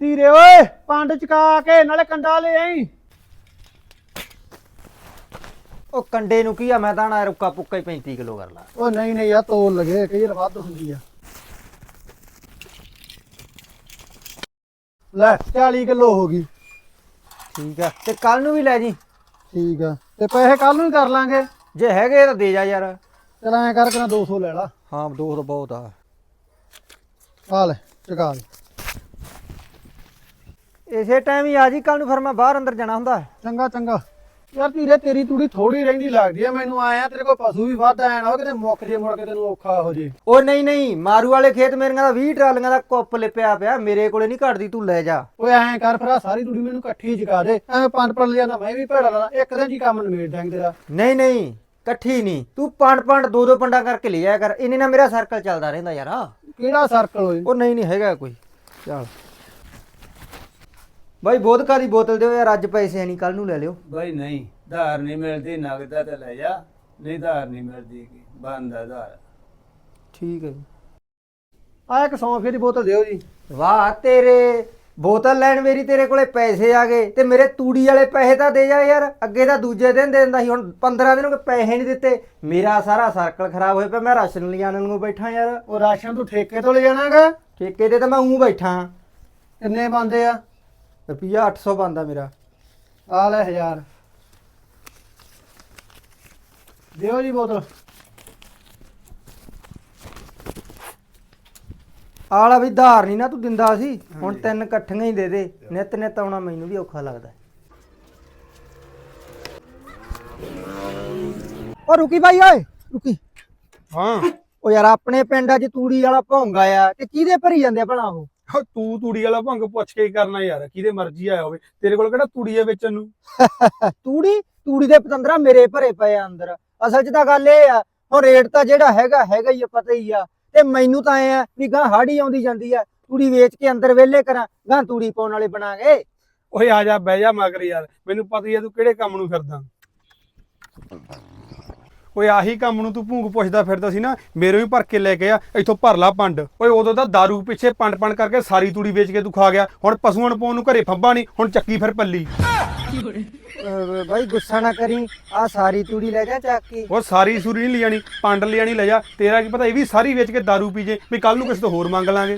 ਧੀਰੇ ਓਏ ਪੰਡ ਚਕਾ ਕੇ ਨਾਲੇ ਕੰਡਾ ਲੈ ਆਈ। ਉਹ ਕੰਡੇ ਨੂੰ ਕੀ ਆ ਮੈਂ ਤਾਂ ਨਾ ਰੁੱਕਾ ਪੁੱਕਾ ਹੀ 35 ਕਿਲੋ ਕਰ ਲਾ। ਉਹ ਨਹੀਂ ਨਹੀਂ ਯਾਰ ਤੋਲ ਲਗੇ ਕਈ ਵਾਰ ਵੱਧ ਹੁੰਦੀ ਆ। ਲੈ 40 ਕਿਲੋ ਹੋ ਗਈ। ਠੀਕ ਆ ਤੇ ਕੱਲ ਨੂੰ ਵੀ ਲੈ ਜੀ। ਠੀਕ ਆ ਤੇ ਪੈਸੇ ਕੱਲ ਨੂੰ ਹੀ ਕਰ ਲਾਂਗੇ। ਜੇ ਹੈਗੇ ਤਾਂ ਦੇ ਜਾ ਯਾਰ। ਚਲ ਐਂ ਕਰ ਕੇ 200 ਲੈ ਲਾ। ਹਾਂ ਦੋ ਤਾਂ ਬਹੁਤ ਆ। ਆ ਲੈ ਚਕਾ ਲੈ। ਇਸੇ ਟਾਈਮ ਹੀ ਆ ਜੀ ਕੱਲ ਨੂੰ ਫਿਰ ਮੈਂ ਬਾਹਰ ਅੰਦਰ ਜਾਣਾ ਹੁੰਦਾ। ਚੰਗਾ ਚੰਗਾ। ਯਾਰ ਧੀਰੇ ਤੇਰੀ ਤੂੜੀ ਥੋੜੀ ਰਹਿੰਦੀ ਲੱਗਦੀ ਆ ਮੈਨੂੰ ਆਇਆ ਤੇਰੇ ਕੋਲ ਪਸ਼ੂ ਵੀ ਵੱਧ ਆਇਆ ਨਾ ਕਿਤੇ ਮੁੱਕ ਜੇ ਮੁੜ ਕੇ ਤੈਨੂੰ ਔਖਾ ਹੋ ਜੇ। ਉਹ ਨਹੀਂ ਨਹੀਂ ਮਾਰੂ ਵਾਲੇ ਖੇਤ ਮੇਰੀਆਂ ਦਾ 20 ਟਰਾਲੀਆਂ ਦਾ ਕੁੱਪ ਲਿਪਿਆ ਪਿਆ ਮੇਰੇ ਕੋਲੇ ਨਹੀਂ ਘਟਦੀ ਤੂੰ ਲੈ ਜਾ। ਓਏ ਐਂ ਕਰ ਫਿਰ ਆਹ ਸਾਰੀ ਤੂੜੀ ਮੈਨੂੰ ਇਕੱਠੀ ਚਕਾ ਦੇ। ਐਵੇਂ ਪੰਜ ਪੰਜ ਲਿਆਂਦਾ ਮੈਂ ਵੀ ਭੇੜਾ ਲਾ ਇੱਕ ਦਿਨ ਹੀ ਕੰਮ ਨਿਬੇੜ ਦਾਂਗੇ ਤੇਰਾ। ਨਹੀਂ ਨਹੀਂ ਇਕੱਠੀ ਨਹੀਂ। ਤੂੰ ਪੰਡ ਪੰਡ ਦੋ ਦੋ ਪੰਡਾਂ ਕਰਕੇ ਲੈ ਜਾਇਆ ਕਰ ਇਹਨੇ ਨਾਲ ਮੇਰਾ ਸਰਕਲ ਚੱਲਦਾ ਰਹਿੰਦਾ ਯਾਰ ਕਿਹੜਾ ਸਰਕਲ ਹੋਏ ਉਹ ਨਹੀਂ ਨਹੀਂ ਹੈਗਾ ਕੋਈ। ਚੱਲ। ਬਾਈ ਵੋਦਕਾ ਦੀ ਬੋਤਲ ਦਿਓ ਯਾਰ ਅੱਜ ਪੈਸੇ ਨਹੀਂ ਕੱਲ ਨੂੰ ਲੈ ਲਿਓ। ਬਈ ਨਹੀਂ ਧਾਰ ਨਹੀਂ ਮਿਲਦੀ ਨਗਦਾ ਤੇ ਲੈ ਜਾ। ਨਹੀਂ ਧਾਰ ਨਹੀਂ ਮਿਲਦੀ। ਬੰਦ ਆ ਧਾਰ। ਠੀਕ ਹੈ ਜੀ। ਆ ਇੱਕ 100 ਫੇਰੀ ਬੋਤਲ ਦਿਓ ਜੀ। ਵਾਹ ਤੇਰੇ ਬੋਤਲ ਲੈਣ ਮੇਰੀ ਤੇਰੇ ਕੋਲੇ ਪੈਸੇ ਆ ਗਏ ਤੇ ਮੇਰੇ ਤੂੜੀ ਵਾਲੇ ਪੈਸੇ ਤਾਂ ਦੇ ਜਾ ਯਾਰ। ਅੱਗੇ ਤਾਂ ਦੂਜੇ ਦਿਨ ਦੇ ਦਿੰਦਾ ਸੀ ਹੁਣ 15 ਦਿਨ ਹੋ ਗਏ ਪੈਸੇ ਨਹੀਂ ਦਿੱਤੇ। ਮੇਰਾ ਸਾਰਾ ਸਰਕਲ ਖਰਾਬ ਹੋਇਆ ਪਿਆ ਮੈਂ ਰਾਸ਼ਨ ਲਿਜਾਣ ਨੂੰ ਬੈਠਾ ਯਾਰ। ਉਹ ਰਾਸ਼ਨ ਤੂੰ ਠੇਕੇ ਤੋਂ ਲੈ ਜਾਣਾਗਾ ਠੇਕੇ ਤੇ ਤਾਂ ਮੈਂ ਉਂ ਬੈਠਾ। ਕਿੰਨੇ ਬੰਦੇ ਆ? ਰੁਪਈਆ 800 ਬੰਦਾ ਮੇਰਾ। ਆ ਲੈ 1000 ਦਿਓ ਜੀ ਬੋਤਲ। ਆਲਾ ਵੀ ਧਾਰ ਨਹੀਂ ਨਾ ਤੂੰ ਦਿੰਦਾ ਸੀ ਹੁਣ ਤਿੰਨ ਇਕੱਠੀਆਂ ਹੀ ਦੇ ਦੇ ਨਿਤ ਨਿਤ ਆਉਣਾ ਮੈਨੂੰ ਵੀ ਔਖਾ ਲੱਗਦਾ। ਓ ਰੁਕੀ ਬਾਈ ਓਏ ਰੁਕੀ। ਹਾਂ। ਓ ਯਾਰ ਆਪਣੇ ਪਿੰਡ ਅੱਜ ਤੂੜੀ ਵਾਲਾ ਭੌਂਗਾ ਆ ਤੇ ਕਿਹਦੇ ਭਰੀ ਜਾਂਦੇ ਆ ਭਲਾ ਉਹ? ਤੂੰ ਤੂੜੀ ਵਾਲਾ ਭੰਗ ਪੁੱਛ ਕੇ ਹੀ ਕਰਨਾ ਯਾਰ ਕਿਹਦੇ ਮਰਜ਼ੀ ਆਇਆ ਹੋਵੇ। ਤੇਰੇ ਕੋਲ ਕਿਹੜਾ ਤੂੜੀ ਹੈ ਵੇਚਣ ਨੂੰ? ਤੂੜੀ? ਤੂੜੀ ਦੇ ਪਤੰਦਰਾ ਮੇਰੇ ਭਰੇ ਪਏ ਆ ਅੰਦਰ। ਅਸਲ 'ਚ ਤਾਂ ਗੱਲ ਇਹ ਆ ਹੁਣ ਰੇਟ ਤਾਂ ਜਿਹੜਾ ਹੈਗਾ ਹੈਗਾ ਹੀ ਆ ਪਤਾ ਹੀ ਆ। ਤੇ ਮੈਨੂੰ ਤਾਂ ਐ ਆ ਵੀ ਗਾਂ ਹਾੜੀ ਆਉਂਦੀ ਜਾਂਦੀ ਆ ਤੂੜੀ ਵੇਚ ਕੇ ਅੰਦਰ ਵਿਹਲੇ ਕਰਾਂ ਗਾਂ ਤੂੜੀ ਪਾਉਣ ਵਾਲੇ ਬਣਾਗੇ ਓਏ ਆ ਜਾ ਬਹਿ ਜਾ ਮਗਰ ਯਾਰ ਮੈਨੂੰ ਪਤਾ ਹੀ ਆ ਤੂੰ ਕਿਹੜੇ ਕੰਮ ਨੂੰ ਫਿਰਦਾ। ਓਏ ਆਹੀ ਕੰਮ ਨੂੰ ਤੂੰ ਭੂੰਗ ਪੁੱਛਦਾ ਫਿਰਦਾ ਸੀ ਨਾ ਮੇਰੇ ਵੀ ਭਰ ਕੇ ਲੈ ਕੇ ਆ ਇੱਥੋਂ ਭਰ ਲਾ ਪੰਡ ਓਏ ਉਦੋਂ ਤਾਂ दारू ਪਿੱਛੇ ਪੰਡ ਪੰਡ ਕਰਕੇ ਸਾਰੀ ਤੂੜੀ ਵੇਚ ਕੇ ਤੂੰ ਖਾ ਗਿਆ ਹੁਣ ਪਸ਼ੂਆਂ ਨੂੰ ਪਾਉਣ ਨੂੰ ਘਰੇ ਫੱਬਾ ਨਹੀਂ ਹੁਣ ਚੱਕੀ ਫਿਰ ਪੱਲੀ ਅਹ ਬਾਈ ਗੁੱਸਾ ਨਾ ਕਰੀ ਆ ਸਾਰੀ ਤੂੜੀ ਲੈ ਜਾ ਚੱਕ ਕੇ ਉਹ ਸਾਰੀ ਸੂਰੀ ਨਹੀਂ ਲਿਆਣੀ ਪੰਡ ਲਿਆਣੀ ਲੈ ਜਾ ਤੇਰਾ ਕੀ ਪਤਾ ਇਹ ਵੀ ਸਾਰੀ ਵੇਚ ਕੇ दारू ਪੀ ਜੇ ਵੀ ਕੱਲ ਨੂੰ ਕਿਸੇ ਤੋਂ ਹੋਰ ਮੰਗ ਲਾਂਗੇ